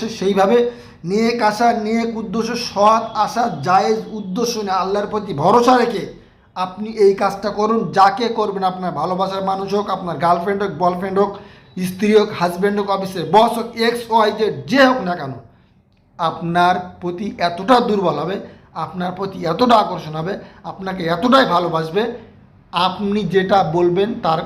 সে সেইভাবে নেক আশা, নেক উদ্দেশ্য, সৎ আশা, জায়েজ উদ্দেশ্য নিয়ে আল্লাহর প্রতি ভরসা রেখে আপনি এই কাজটা করুন। যাকে করবেন আপনার ভালোবাসার মানুষ হোক, আপনার গার্লফ্রেন্ড হোক বয়ফ্রেন্ড হোক, স্ত্রী হোক হাজব্যান্ড হোক অফিসের বস হোক এক্স ওয়াই যে যে হোক না কেন, আপনার প্রতি এতটা দুর্বল হবে, আপনার প্রতি এতটা আকর্ষণ হবে, আপনাকে এতটাই ভালোবাসবে, আপনি যেটা বলবেন তার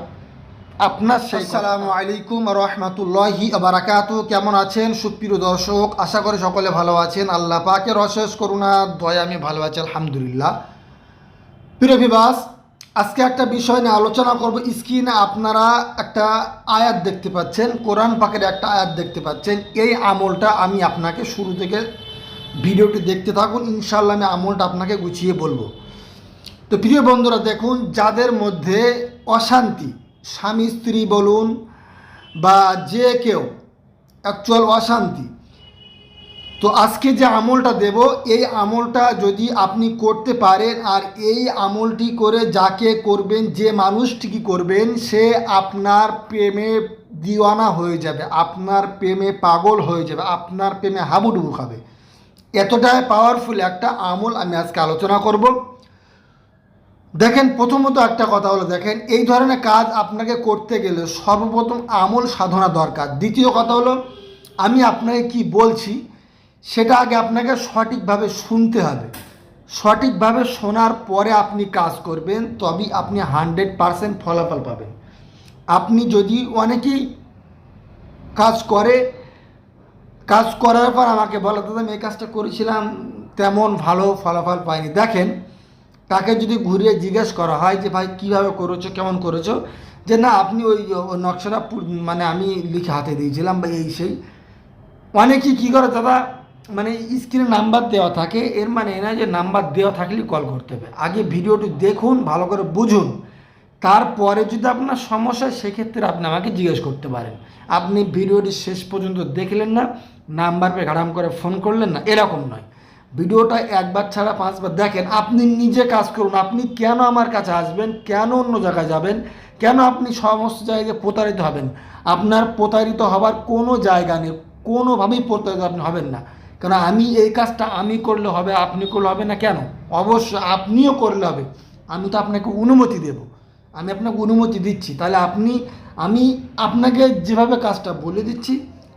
আপনার সেই সালামু আলাইকুম রহমতুল্লাহি বারাকাত কেমন আছেন? সুপ্রিয় দর্শক, আশা করি সকলে ভালো আছেন। আল্লাহ পাকের অশেষ করুণা দয়া আমি ভালো আছি, আলহামদুলিল্লাহ। প্রিয় বিবাস, আজকে একটা বিষয় নিয়ে আলোচনা করব। স্ক্রিনে আপনারা একটা আয়াত দেখতে পাচ্ছেন, কোরআন পাকের একটা আয়াত দেখতে পাচ্ছেন। এই আমলটা আমি আপনাকে শুরু থেকে ভিডিওটি দেখতে থাকুন ইনশাল্লাহ আমি আমলটা আপনাকে গুছিয়ে বলব। তো প্রিয় বন্ধুরা, দেখুন, যাদের মধ্যে অশান্তি স্বামী, স্ত্রী বলুন বা যে কেউ অ্যাকচুয়াল অশান্তি। তো আজকে যে আমলটা দেব, এই আমলটা যদি আপনি করতে পারেন, আর এই আমলটি করে যাকে করবেন, যে মানুষটিকে করবেন, সে আপনার প্রেমে দিওয়ানা হয়ে যাবে, আপনার প্রেমে পাগল হয়ে যাবে, আপনার প্রেমে হাবুডুবু খাবে। এতটাই পাওয়ারফুল একটা আমল আমি আজকে আলোচনা করব। দেখেন, প্রথমত একটা কথা হলো, দেখেন, এই ধরনের কাজ আপনাকে করতে গেলে সর্বপ্রথম আমল সাধনা দরকার। দ্বিতীয় কথা হলো, আমি আপনাকে কি বলছি, সেটা আগে আপনাকে সঠিকভাবে শুনতে হবে। সঠিকভাবে শোনার পরে আপনি কাজ করবেন, তবেই আপনি হান্ড্রেড পারসেন্ট ফলাফল পাবেন। আপনি যদি অনেকেই কাজ করে, কাজ করার পর আমাকে বলে, দাদা, আমি এই কাজটা করেছিলাম, তেমন ভালো ফলাফল পাইনি। দেখেন তাকে যদি ঘুরিয়ে জিজ্ঞেস করা হয় যে, ভাই, কীভাবে করেছ? কেমন করেছ? যে, না, আপনি ওই নকশাটা মানে আমি লিখে হাতে দিয়েছিলাম বা এই সেই। অনেকেই কী করে দাদা মানে স্ক্রিনে নাম্বার দেওয়া থাকে, এর মানে এ না যে, নাম্বার দেওয়া থাকলেই কল করতে হবে। আগে ভিডিওটি দেখুন, ভালো করে বুঝুন। তারপরে যদি আপনার সমস্যা সেক্ষেত্রে আপনি আমাকে জিজ্ঞেস করতে পারেন। আপনি ভিডিওটি শেষ পর্যন্ত দেখলেন না, নাম্বার পে ঘাড়াম করে ফোন করলেন না, এরকম নয়। ভিডিওটা একবার ছাড়া পাঁচবার দেখেন, আপনি নিজে কাজ করুন, আপনি কেন আমার কাছে আসবেন, কেন অন্য জায়গায় যাবেন, কেন আপনি সমস্ত জায়গায় প্রতারিত হবেন? আপনার প্রতারিত হবার কোনো জায়গা নেই, কোনোভাবেই প্রতারিত আপনি হবেন না। কারণ আমি এই কাজটা আমি করলে হবে, আপনি করলে হবে না কেন? অবশ্যই আপনিও করলে হবে। আমি তো আপনাকে অনুমতি দেব। আমি আপনাকে অনুমতি দিচ্ছি। তাহলে আপনি, আমি আপনাকে যেভাবে কাজটা বলে দিচ্ছি,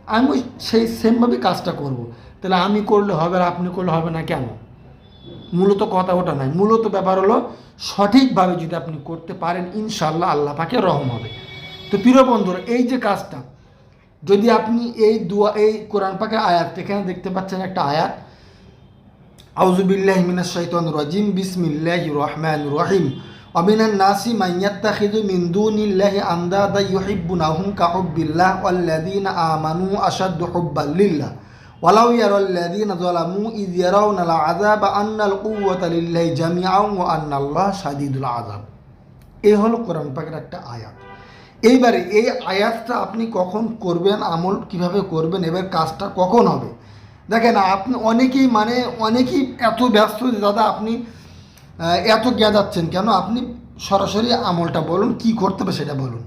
আমি সেই সেমভাবে কাজটা করব। তাহলে আমি করলে হবে আর আপনি করলে হবে না কেন? মূলত কথা ওটা নয়। মূলত ব্যাপার হলো, সঠিকভাবে যদি আপনি করতে পারেন ইনশাল্লাহ আল্লাহ পাকে রহম হবে। তো প্রিয় বন্ধুরা, এই যে কাজটা, যদি আপনি এই দুয়া, এই কোরআন পাকে আয়াত, এখানে দেখতে পাচ্ছেন একটা আয়াত। আউজুবিল্লাহ মিনাশ শাইতানির রাজিম, বিসমিল্লাহির রহমানির রহিম। অমিনান নাসি মাইয়াত্তাখিযু মিন দুনিল্লাহি আন্দাদা ইউহিব্বুনাহুম কাহুব্বিল্লাহ ওয়াল্লাযীনা আমানু আশাদ্দু হুব্বান লিল্লাহ। ওয়ালাউ ইয়ারাল্লাযীনা যালামু ইয ইয়ারাউনাল আযাবা আন্নাল কুওয়াতা লিল্লাহি জামিআন ওয়া আন্নাল্লাহা শাদীদুল আযাব। এই হলো কোরআন পাকের একটা আয়াত। এইবারে এই আয়াতটা আপনি কখন করবেন, আমল কীভাবে করবেন, এবার কাজটা কখন হবে? দেখেন, আপনি অনেকেই মানে অনেকেই এত ব্যস্ত যে দাদা আপনি এত গেঁদাচ্ছেন কেন? আপনি সরাসরি আমলটা বলুন, কি করতে হবে সেটা বলুন।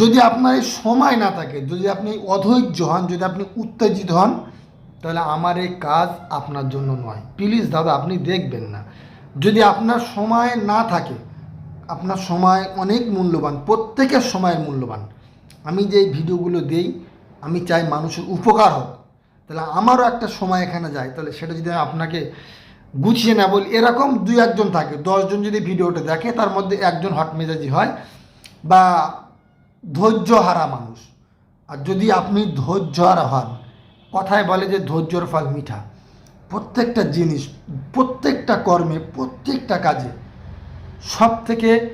যদি আপনার সময় না থাকে, যদি আপনি অধৈর্য হন, যদি আপনি উত্তেজিত হন তাহলে আমার এই কাজ আপনার জন্য নয়। প্লিজ দাদা, আপনি দেখবেন না। যদি আপনার সময় না থাকে, আপনার সময় অনেক মূল্যবান, প্রত্যেকের সময়ের মূল্যবান। আমি যে ভিডিওগুলো দেই, আমি চাই মানুষের উপকার হোক। তাহলে আমারও একটা সময় এখানে যায়। তাহলে সেটা যদি আপনাকে গুছিয়ে না বলি এরকম দুই একজন থাকে। দশজন যদি ভিডিওটা দেখে, তার মধ্যে একজন হট মেজাজি হয় বা ধৈর্য হারা মানুষ। আর যদি আপনি ধৈর্য হারা হন কথায় বলে যে ধৈর্যর ফল মিঠা। প্রত্যেকটা জিনিস, প্রত্যেকটা কর্মে, প্রত্যেকটা কাজে সব থেকে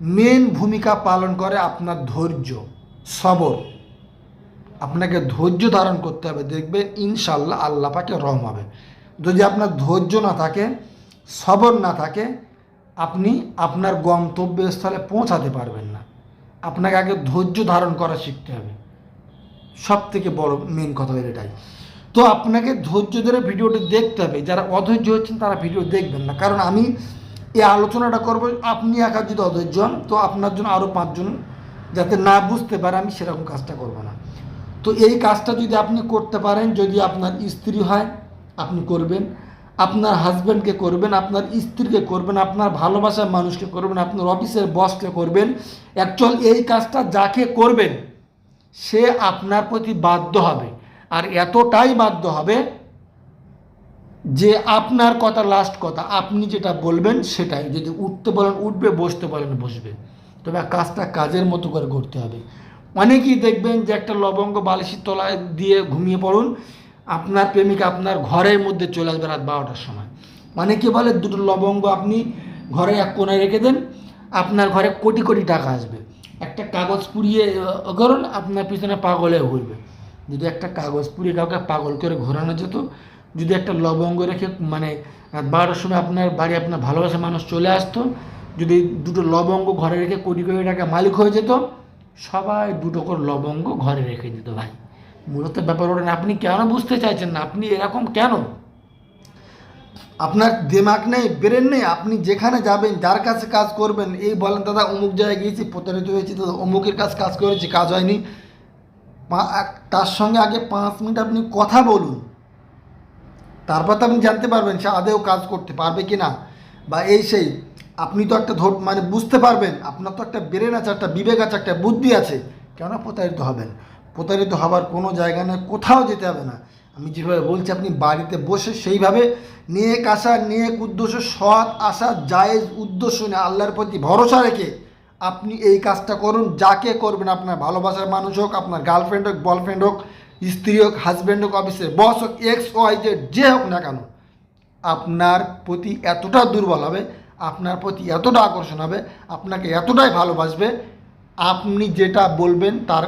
মেন ভূমিকা পালন করে আপনার ধৈর্য, সবর। আপনাকে ধৈর্য ধারণ করতে হবে। দেখবেন ইনশাল্লাহ আল্লাহ পাকে রহম হবে। যদি আপনার ধৈর্য না থাকে, সবর না থাকে, আপনি আপনার গন্তব্যস্থলে পৌঁছাতে পারবেন না। আপনাকে আগে ধৈর্য ধারণ করা শিখতে হবে। সব থেকে বড় মেন কথা হলো এটাই। তো আপনাকে ধৈর্য ধরে ভিডিওটি দেখতে হবে। যারা অধৈর্য হচ্ছেন, তারা ভিডিও দেখবেন না। কারণ আমি এই আলোচনাটা করব, আপনি একা যদি অধৈর্য হন, তো আপনার জন্য আরও পাঁচজন যাতে না বুঝতে পারে, আমি সেরকম কাজটা করব না। তো এই কাজটা যদি আপনি করতে পারেন, যদি আপনার স্ত্রী হয়, আপনি করবেন। আপনার হাজব্যান্ডকে করবেন, আপনার স্ত্রীকে করবেন, আপনার ভালোবাসার মানুষকে করবেন, আপনার অফিসের বসকে করবেন। অ্যাকচুয়াল এই কাজটা যাকে করবেন সে আপনার প্রতি বাধ্য হবে। আর এতটাই বাধ্য হবে যে আপনার কথা লাস্ট কথা, আপনি যেটা বলবেন সেটাই। যদি উঠতে বলেন, উঠবে, বসতে বলেন, বসবে। তবে কাজটা কাজের মতো করে করতে হবে। অনেকেই দেখবেন যে একটা লবঙ্গ বালিশের তলায় দিয়ে ঘুমিয়ে পড়ুন, আপনার প্রেমিকা আপনার ঘরের মধ্যে চলে আসবে রাত বারোটার সময়। অনেকে বলে, দুটো লবঙ্গ আপনি ঘরে এক কোনায় রেখে দেন, আপনার ঘরে কোটি কোটি টাকা আসবে। একটা কাগজ পুড়িয়ে করুন আপনার পিছনে পাগলে ঘুরবে। যদি একটা কাগজ পুড়িয়ে কাউকে পাগল করে ঘোরানো যেত, যদি একটা লবঙ্গ রেখে মানে বারোটার সময় আপনার বাড়ি আপনার ভালোবাসা মানুষ চলে আসতো, যদি দুটো লবঙ্গ ঘরে রেখে কোটি কোটি টাকা মালিক হয়ে যেত, সবাই দুটো করে লবঙ্গ ঘরে রেখে দিত ভাই। মূলত ব্যাপার ওটা। আপনি কেন বুঝতে চাইছেন না? আপনি এরকম কেন? আপনার দিমাগ নেই ব্রেন নেই, আপনি যেখানে যাবেন, যার কাছে কাজ করবেন, এই বলেন, দাদা, অমুক জায়গায় গিয়েছি, প্রতারিত হয়েছি, দাদা, অমুকের কাছে কাজ করেছি, কাজ হয়নি। তার সঙ্গে আগে পাঁচ মিনিট আপনি কথা বলুন। তারপর তো আপনি জানতে পারবেন সে আদেও কাজ করতে পারবে কি না বা এই সেই, আপনি তো একটা ধর মানে বুঝতে পারবেন, আপনার তো একটা ব্রেন আছে, একটা বিবেক আছে, একটা বুদ্ধি আছে। কেন প্রতারিত হবেন? প্রতারিত হবার কোনো জায়গা নেই, কোথাও যেতে হবে না। আমি যেভাবে বলছি, আপনি বাড়িতে বসে সেইভাবে নেক আসা নেক উদ্দেশ্য, সৎ আসা জায়েজ উদ্দেশ্য নিয়ে আল্লাহর প্রতি ভরসা রেখে আপনি এই কাজটা করুন। যাকে করবেন আপনার ভালোবাসার মানুষ হোক, আপনার গার্লফ্রেন্ড হোক বয়ফ্রেন্ড হোক, স্ত্রী হোক হাজব্যান্ড হোক অফিসের বস হোক এক্স ওয়াই জেড যে হোক না কেন, আপনার প্রতি এতটা দুর্বল হবে, আপনার প্রতি এতটা আকর্ষণ হবে, আপনাকে এতটাই ভালোবাসবে, আপনি যেটা বলবেন তার,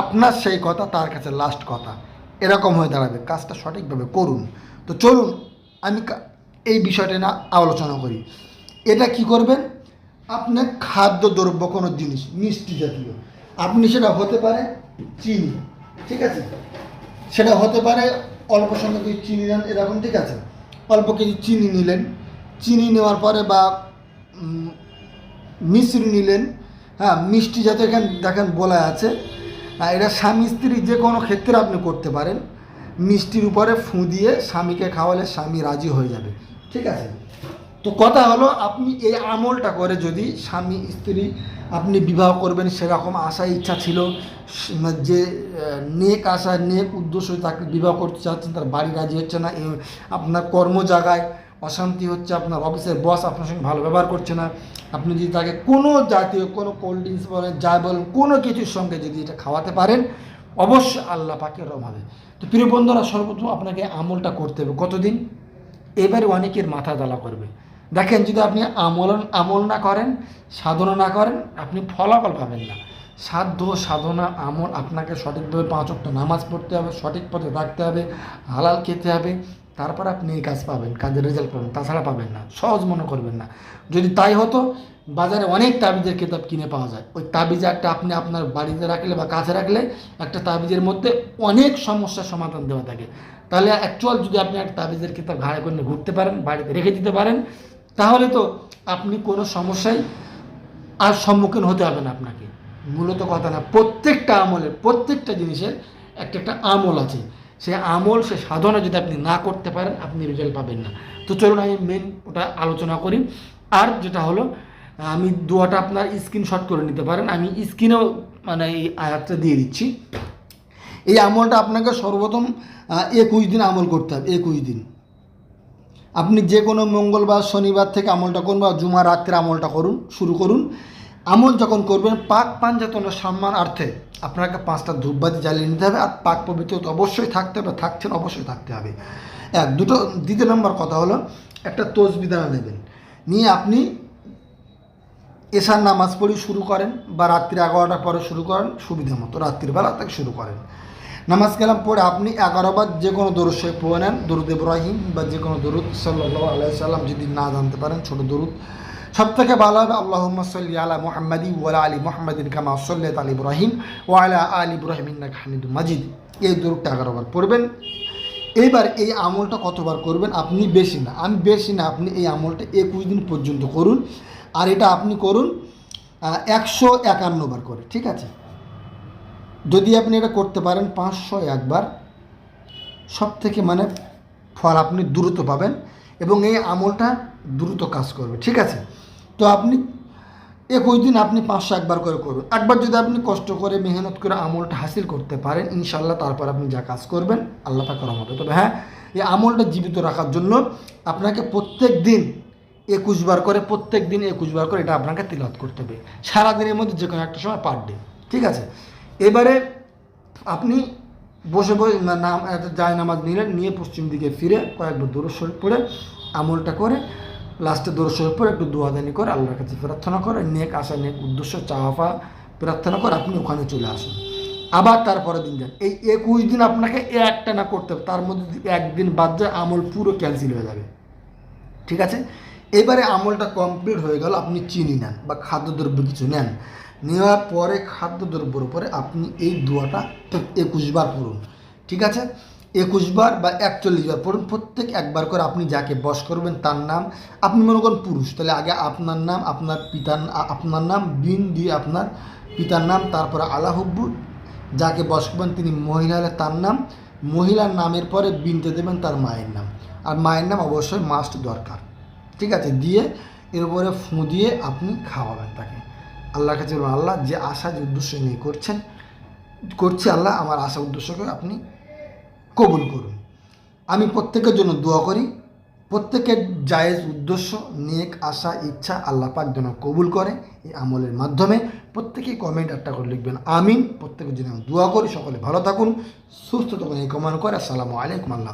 আপনার সেই কথা, তার কাছে লাস্ট কথা। এরকম হয়ে দাঁড়াবে, কাজটা সঠিকভাবে করুন। তো চলুন, আমি এই বিষয়টা না আলোচনা করি। এটা কি করবেন? আপনার খাদ্য দ্রব্য কোনো জিনিস, মিষ্টি জাতীয়, আপনি সেটা হতে পারে চিনি, ঠিক আছে? সেটা হতে পারে অল্প কিছু চিনি নেন এরকম, ঠিক আছে? অল্প কিছু চিনি নিলেন, চিনি নেওয়ার পরে বা মিশ্রি নিলেন হ্যাঁ মিষ্টি জাতীয় এখানে দেখেন বলা আছে এটা স্বামী স্ত্রী যে কোনো ক্ষেত্রে আপনি করতে পারেন। মিষ্টির উপরে ফুঁ দিয়ে স্বামীকে খাওয়ালে স্বামী রাজি হয়ে যাবে। ঠিক আছে? তো কথা হলো, আপনি এই আমলটা করে যদি স্বামী স্ত্রী আপনি বিবাহ করবেন সেরকম আশা, ইচ্ছা ছিল, যে নেক আশা, নেক উদ্দেশ্য তাকে বিবাহ করতে চাচ্ছেন, তার বাড়ি রাজি হচ্ছে না আপনার কর্ম জায়গায় অশান্তি হচ্ছে, আপনার অফিসের বস আপনার সঙ্গে ভালো ব্যবহার করছে না। আপনি যদি তাকে কোনো জাতীয়, কোনো কোল্ড ড্রিঙ্কস বলেন, যা বলেন, কোনো কিছুর সঙ্গে যদি এটা খাওয়াতে পারেন, অবশ্যই আল্লাহ পাকে রম হবে তো প্রিয় বন্ধুরা, সর্বপ্রথম আপনাকে আমলটা করতে হবে। কতদিন? এবারে অনেকের মাথা জ্বালা করবে। দেখেন, যদি আপনি আমল আমল না করেন, সাধনা না করেন, আপনি ফলাফল পাবেন না। সাধ্য, সাধনা, আমল আপনাকে সঠিকভাবে পাঁচ অক্ট নামাজ পড়তে হবে, সঠিক পথে থাকতে হবে, হালাল খেতে হবে। তারপর আপনি এই কাজ পাবেন, কাজের রেজাল্ট পাবেন, তাছাড়া পাবেন না, সহজ মনে করবেন না। যদি তাই হতো, বাজারে অনেক তাবিজের কিতাব কিনে পাওয়া যায়। ওই তাবিজ একটা আপনি আপনার বাড়িতে রাখলে বা কাছে রাখলে একটা তাবিজের মধ্যে অনেক সমস্যার সমাধান দেওয়া থাকে। তাহলে অ্যাকচুয়াল যদি আপনি একটা তাবিজের কিতাব ঘাড়ে করে ঘুরতে পারেন, বাড়িতে রেখে দিতে পারেন, তাহলে তো আপনি কোনো সমস্যায় আর সম্মুখীন হতে হবে না আপনাকে। মূলত কথা না, প্রত্যেকটা আমলের, প্রত্যেকটা জিনিসের একটা একটা আমল আছে। সে আমল, সে সাধনা যদি আপনি না করতে পারেন, আপনি রেজাল্ট পাবেন না। তো চলুন আমি মেন ওটা আলোচনা করি। আর যেটা হলো, আমি দুয়াটা আপনার স্ক্রিনশট করে নিতে পারেন। আমি স্ক্রিনেও মানে এই আয়াতটা দিয়ে দিচ্ছি। এই আমলটা আপনাকে সর্বপ্রথম একুশ দিন আমল করতে হবে, একুশ দিন। আপনি যে কোনো মঙ্গলবার, শনিবার থেকে আমলটা করুন বা জুমা রাত্রে আমলটা করুন, শুরু করুন। আমল যখন করবেন, পাক পাঞ্জাতনের সম্মানার্থে আপনাকে পাঁচটা ধূপবাতি জ্বালিয়ে নিতে হবে, আর পাক পবিত্র অবশ্যই থাকতে হবে, থাকছেন অবশ্যই থাকতে হবে। এক, দুটো, দ্বিতীয় নম্বর কথা হলো, একটা তোষবিধানা নেবেন। নিয়ে আপনি এশার নামাজ পড়ি শুরু করেন, বা রাত্রি এগারোটার পরে শুরু করেন, সুবিধা মতো রাত্রিবেলা থেকে শুরু করেন। নামাজ কালাম পড়ে আপনি এগারোবার যে কোনো দরুদ সে পড়ে নেন, দরুদ ইব্রাহিম বা যে কোনো দরুদ সাল্লাহ আলাইসাল্লাম যদি না জানতে পারেন, ছোটো দরুদ। সব থেকে ভালো হবে আল্লাহ সাল্লি আলা মোহাম্মদি ওয়ালা আলী মোহাম্মদিন কামা সল্লাত আলী ইব্রাহিম ওয়ালা আলী ইব্রাহিম ইন্নাক হামিদুল মাজিদ। এই দরুদটা এগারোবার পড়বেন। এইবার এই আমলটা কতবার করবেন আপনি বেশি না, আমি বেশি না, আপনি এই আমলটা একুশ দিন পর্যন্ত করুন। আর এটা আপনি করুন একশো একান্ন বার করে, ঠিক আছে? যদি আপনি এটা করতে পারেন পাঁচশো একবার সব থেকে মানে ফল আপনি দ্রুত পাবেন এবং এই আমলটা দ্রুত কাজ করবে, ঠিক আছে? তো আপনি একুশ দিন আপনি পাঁচশো একবার করে করবেন। একবার যদি আপনি কষ্ট করে, মেহনত করে আমলটা হাসিল করতে পারেন ইনশাল্লাহ তারপর আপনি যা কাজ করবেন, আল্লাহ তা পাকের রহমতে তবে হ্যাঁ এই আমলটা জীবিত রাখার জন্য আপনাকে প্রত্যেক দিন একুশ বার করে, প্রত্যেক দিন একুশ বার করে এটা আপনাকে তিলত করতে হবে। সারাদিনের মধ্যে যে কোনো একটা সময় পার ডে ঠিক আছে? এবারে আপনি বসে বসে নাম জায় নামাজ নিলেন, নিয়ে পশ্চিম দিকে ফিরে কয়েকবার দূর শরীর পড়ে আমলটা করে লাস্টে দূর শরীর পড়ে একটু দোয়াদানি করে আল্লাহর কাছে প্রার্থনা করে, নেক আশা, নেক উদ্দেশ্য, চাওয়া প্রার্থনা করে আপনি ওখানে চলে আসুন। আবার তারপরে দিন যান। এই একুশ দিন আপনাকে একটা না করতে হবে, তার মধ্যে একদিন বাদ যায়, আমল পুরো ক্যান্সেল হয়ে যাবে। ঠিক আছে? এবারে আমলটা কমপ্লিট হয়ে গেল, আপনি চিনি নেন বা খাদ্যদ্রব্য কিছু নেন। নেওয়ার পরে, খাদ্যদ্রব্যর উপরে আপনি এই দোয়াটা একুশ বার পড়ুন। ঠিক আছে? একুশ বার বা একচল্লিশ বার পড়ুন প্রত্যেক একবার করে আপনি যাকে বস করবেন তার নাম, আপনি মনে করেন পুরুষ, তাহলে আগে আপনার নাম, আপনার পিতার আপনার নাম, বিন দিয়ে আপনার পিতার নাম, তারপরে আলাহব্বু, যাকে বস করবেন তিনি মহিলা হলে তার নাম, মহিলার নামের পরে বিনতে দেবেন তার মায়ের নাম। আর মায়ের নাম অবশ্যই মাস্ট দরকার। ঠিক আছে? দিয়ে এর উপরে ফুঁ দিয়ে আপনি খাওয়াবেন তাকে। আল্লাহর কাছে আল্লাহ, যে আশা যে উদ্দেশ্য নিয়ে করছেন, করছি আল্লাহ, আমার আশা উদ্দেশ্যকে আপনি কবুল করুন। আমি প্রত্যেকের জন্য দোয়া করি। প্রত্যেকের জায়েজ উদ্দেশ্য, নেক আশা, ইচ্ছা আল্লাহ পাক যেন কবুল করে এই আমলের মাধ্যমে। প্রত্যেকেই কমেন্ট একটা করে লিখবেন, আমিন। প্রত্যেকের জন্য আমি দোয়া করি। সকলে ভালো থাকুন, সুস্থ থাকুন, এই কমান করে। আসসালামু আলাইকুম আল্লাহ।